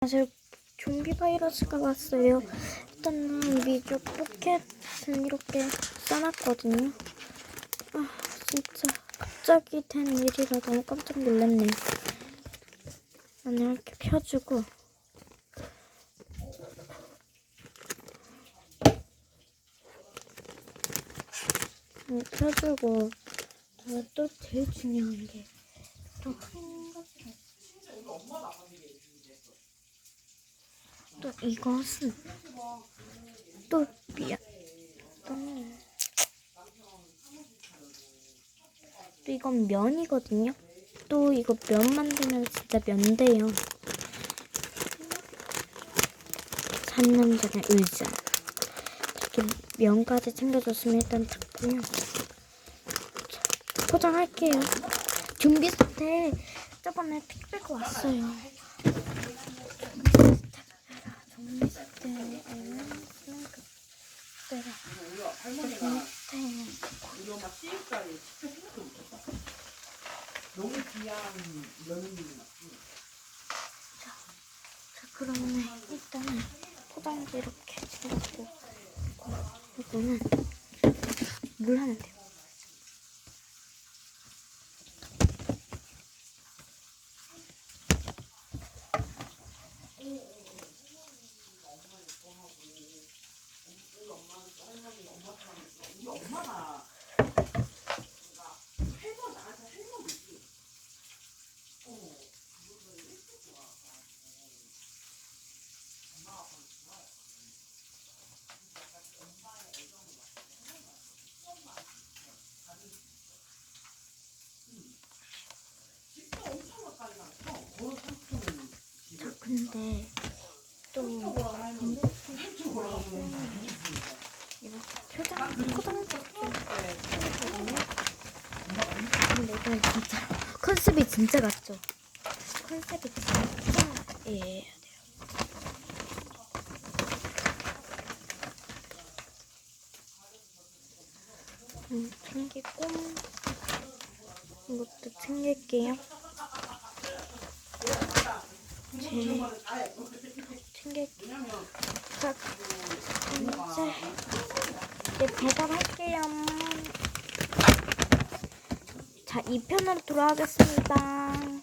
사실 좀비 바이러스가 왔어요. 일단은 미주 포켓은 이렇게 써놨거든요. 아 진짜 갑자기 된 일이라 너무 깜짝 놀랐네요. 나는 이렇게 펴주고 음, 펴주고 그리고 또 제일 중요한 게 또 한 가지가 또 이것은 또 미안 또, 또 이건 면이거든요. 또 이거 면 만들면 진짜 면돼요. 산남자의 의자 이렇게 면까지 챙겨줬으면 일단 닫고요. 자, 포장할게요. 준비 상태 저번에 픽백 왔어요. 것자 그러면 일단은 포장지 이렇게 챙겼고 이거는 물 하면 돼요. 엄마가 할머 나한테 할머니지. 진짜 엄청 가까이 갔어. 거의 삼촌은 자 근데 또 한쪽으로 이거 표정 포장지 근데 이 건 진짜 컨셉이 진짜 같죠? 컨셉이 진짜 예 해야 돼요. 음, 챙기고 이것도 챙길게요. 제 챙길게요. 자, 이제 배달할게요. 자, 2편으로 돌아가겠습니다.